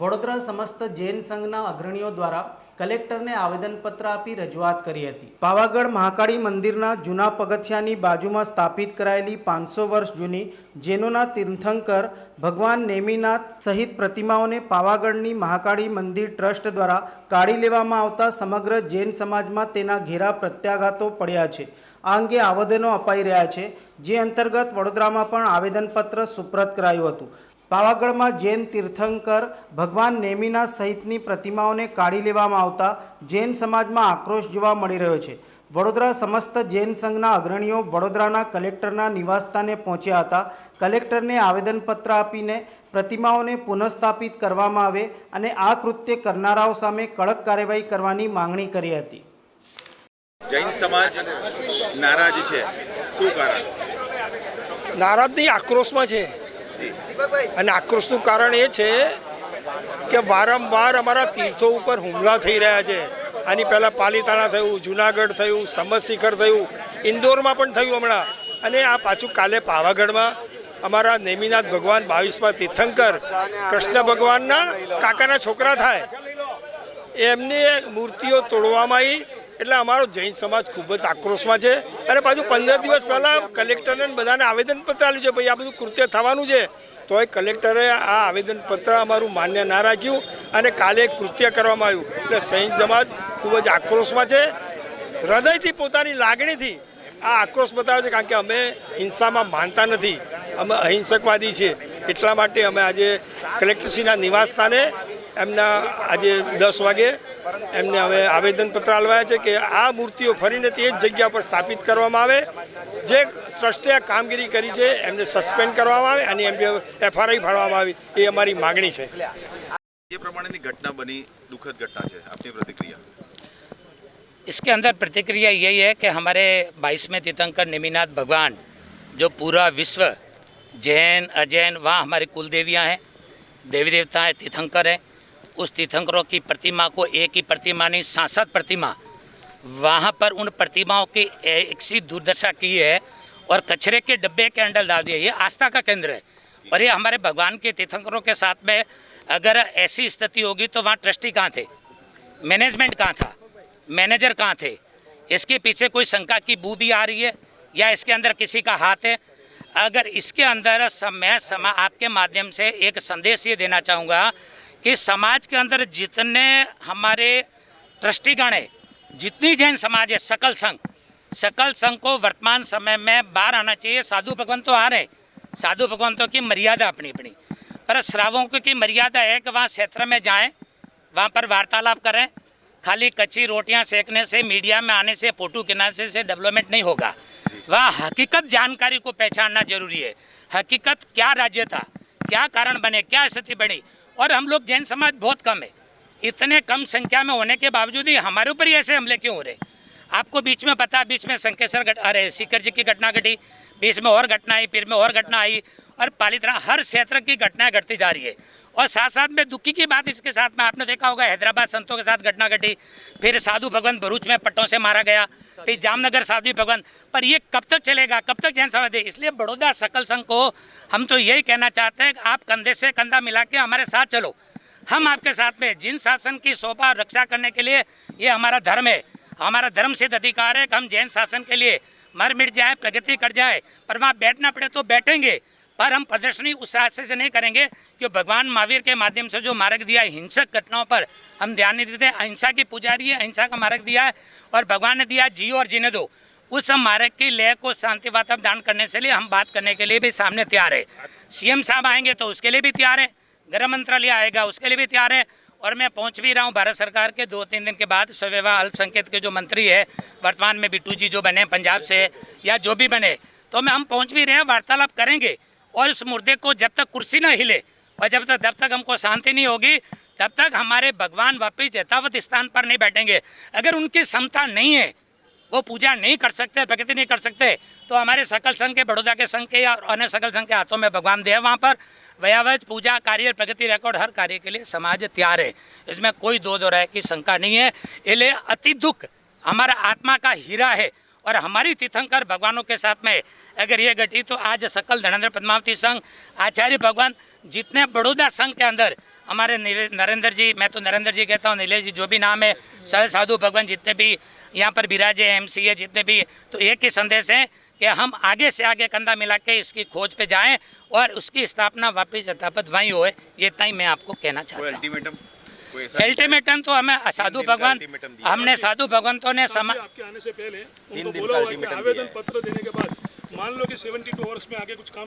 વડોદરા સમસ્ત જૈન સંઘના અગ્રણીઓ દ્વારા કલેક્ટરને આવેદનપત્ર આપી રજૂઆત કરી હતી. પાવાગઢ મહાકાળી મંદિરના જૂના પગથિયાની બાજુમાં સ્થાપિત કરાયેલી પાંચસો વર્ષ જૂની જૈનોના તીર્થંકર ભગવાન નેમિનાથ સહિત પ્રતિમાઓને પાવાગઢની મહાકાળી મંદિર ટ્રસ્ટ દ્વારા કાઢી લેવામાં આવતા સમગ્ર જૈન સમાજમાં તેના ઘેરા પ્રત્યાઘાતો પડ્યા છે. આ અંગે આવેદનો અપાઈ રહ્યા છે, જે અંતર્ગત વડોદરામાં પણ આવેદનપત્ર સુપ્રત કરાયું હતું. પાવાગઢમાં જૈન તીર્થંકર ભગવાન નેમિના સહિતની પ્રતિમાઓને કાઢી લેવામાં આવતા જૈન સમાજમાં આક્રોશ જોવા મળી રહ્યો છે. વડોદરા સમસ્ત જૈન સંઘના અગ્રણીઓ વડોદરાના કલેક્ટરના નિવાસસ્થાને પહોંચ્યા હતા. કલેક્ટરને આવેદનપત્ર આપીને પ્રતિમાઓને પુનઃસ્થાપિત કરવામાં આવે અને આ કૃત્ય કરનારાઓ સામે કડક કાર્યવાહી કરવાની માંગણી કરી હતી. જૈન સમાજ નારાજ છે. શું કારણ? નારાજની આક્રોશમાં છે. અને આક્રોશનું કારણ એ છે કે વારંવાર અમારા તીર્થો ઉપર હુમલા થઈ રહ્યા છે. આની પહેલાં પાલિતાણા થયું, જુનાગઢ થયું, સમરશિખર થયું, ઇન્દોરમાં પણ થયું હમણાં. અને આ પાછું કાલે પાવાગઢમાં અમારા નેમિનાથ ભગવાન બાવીસમાં તીર્થંકર કૃષ્ણ ભગવાનના કાકાના છોકરા થાય. એમની મૂર્તિઓ તોડવામાં આવી એટલે અમારો જૈન સમાજ ખૂબ જ આક્રોશમાં છે. અને પાછું પંદર દિવસ પહેલાં કલેક્ટરને બધાને આવેદનપત્ર આપ્યું છે, ભાઈ, આ બધું કૃત્ય થવાનું છે. તોય કલેક્ટરે આ આવેદનપત્ર અમારું માન્ય ના રાખ્યું અને કાલે કૃત્ય કરવામાં આવ્યું. એટલે સૈન્ય સમાજ ખૂબ જ આક્રોશમાં છે. હૃદયથી પોતાની લાગણીથી આ આક્રોશ બતાવે છે કારણ કે અમે હિંસામાં માનતા નથી. અમે અહિંસકવાદી છીએ. એટલા માટે અમે આજે કલેક્ટરશ્રીના નિવાસ સ્થાને એમના આજે દસ વાગે એમને હવે આવેદનપત્ર આલવાયા છે કે આ મૂર્તિઓ ફરીને તે જ જગ્યા પર સ્થાપિત કરવામાં આવે જે ટ્રસ્ટે આ કામગીરી કરી છે એમને સસ્પેન્ડ કરવામાં આવે અને એમને એફઆરઆઈ ફાળવામાં આવી એ અમારી માગણી છે જે પ્રમાણેની ઘટના બની દુઃખદ ઘટના છે આપની પ્રતિક્રિયા इसके अंदर प्रतिक्रिया यही है कि हमारे बाईसवें तीर्थंकर निमिनाथ भगवान जो पूरा विश्व जैन अजैन वहाँ हमारी कुल देवियाँ हैं देवी देवता हैं तीर्थंकर हैं उस तीर्थंकरों की प्रतिमा को एक ही प्रतिमा नहीं सांसद प्रतिमा। वहाँ पर उन प्रतिमाओं की एक सी दुर्दशा की है और कचरे के डब्बे के अंदर डाल दिया। ये आस्था का केंद्र है। और ये हमारे भगवान के तीर्थंकरों के साथ में अगर ऐसी स्थिति होगी तो वहाँ ट्रस्टी कहाँ थे? मैनेजमेंट कहाँ था? मैनेजर कहाँ थे? इसके पीछे कोई शंका की बू भी आ रही है या इसके अंदर किसी का हाथ है? अगर इसके अंदर मैं समा आपके माध्यम से एक संदेश ये देना चाहूँगा कि समाज के अंदर जितने हमारे ट्रस्टीगण है, जितनी जैन समाज है, सकल संघ सकल संघ को वर्तमान समय में बाहर आना चाहिए। साधु भगवान तो आ रहे साधु भगवंतों की मर्यादा अपनी अपनी। पर श्रावकों की मर्यादा है कि वहाँ क्षेत्र में जाएँ, वहाँ पर वार्तालाप करें। खाली कच्ची रोटियाँ सेकने से, मीडिया में आने से, फ़ोटो खिंचाने से डेवलपमेंट नहीं होगा। वह हकीकत जानकारी को पहचानना ज़रूरी है। हकीकत क्या राज्य था, क्या कारण बने, क्या स्थिति बनी और हम लोग जैन समाज बहुत कम है। इतने कम संख्या में होने के बावजूद ही हमारे ऊपर ही ऐसे हमले क्यों हो रहे आपको बीच में पता, बीच में संकेश्वर घट, अरे सीकर जी की घटना घटी, बीच में और घटना आई, फिर में और घटना आई, और पालितना हर क्षेत्र की घटनाएँ घटती जा रही है। और साथ साथ में दुखी की बात इसके साथ में आपने देखा होगा, हैदराबाद संतों के साथ घटना घटी, फिर साधु भगवान भरूच में पट्टों से मारा गया, फिर जामनगर साधु भगवान पर ये कब तक चलेगा, कब तक जैन समाज इसलिए बड़ौदा सकल संघ को हम तो यही कहना चाहते हैं कि आप कंधे से कंधा मिला के हमारे साथ चलो। हम आपके साथ में जिन शासन की शोभा रक्षा करने के लिए ये हमारा धर्म है, हमारा धर्म सिद्ध अधिकार है कि हम जैन शासन के लिए मर मिट जाए, प्रगति कर जाए, पर वहाँ बैठना पड़े तो बैठेंगे, पर हम प्रदर्शनी उस रास्ते से नहीं करेंगे कि भगवान महावीर के माध्यम से जो मार्ग दिया है, हिंसक घटनाओं पर हम ध्यान नहीं देते। अहिंसा की पुजारी है, अहिंसा का मार्ग दिया है और भगवान ने दिया जियो और जीने दो। उस मार्ग की लय को शांति वातावरण दान करने से लिए हम बात करने के लिए भी सामने तैयार है। सीएम साहब आएँगे तो उसके लिए भी तैयार है। गृह मंत्रालय आएगा, उसके लिए भी तैयार है। और मैं पहुँच भी रहा हूँ भारत सरकार के दो तीन दिन के बाद स्वविवाह अल्पसंख्यक के जो मंत्री है, वर्तमान में बिट्टू जी जो बने पंजाब से या जो भी बने तो मैं हम पहुँच भी रहे हैं, वार्तालाप करेंगे। और इस मुर्दे को जब तक कुर्सी न हिले और जब तक जब तक हमको शांति नहीं होगी, तब तक हमारे भगवान वापिस यथावत स्थान पर नहीं बैठेंगे। अगर उनकी क्षमता नहीं है वो पूजा नहीं कर सकते प्रगति नहीं कर सकते तो हमारे सकल संघ के, बड़ौदा के संघ के या अन्य सकल संघ के हाथों में भगवान दे वहाँ पर। वयावज पूजा कार्य प्रगति रिकॉर्ड हर कार्य के लिए समाज तैयार है। इसमें कोई दो दो राय की शंका नहीं है। इसलिए अति दुख, हमारा आत्मा का हीरा है और हमारी तीर्थंकर भगवानों के साथ में अगर ये घटी तो आज सकल धनेन्द्र पद्मावती संघ, आचार्य भगवान, जितने बड़ौदा संघ के अंदर, हमारे निरे- नरेंद्र जी, मैं तो नरेंद्र जी कहता हूँ, नीलेश जी जो भी नाम है, सारे साधु भगवान जितने भी यहाँ पर विराजे एम सी है जितने भी तो एक ही संदेश है कि हम आगे से आगे कंधा मिला के इसकी खोज पे जाएँ और उसकी स्थापना वापिस यथापत वहीं होए ये तय मैं आपको कहना चाहता हूँ। अल्टीमेटम अल्टीमेटम तो हमें साधु भगवान हमने साधु भगवंतों ने समा आपके आने से पहले उनको बोला हुआ कि आवेदन पत्र देने के बाद मान लो कि 72 आवर्स में आगे कुछ काम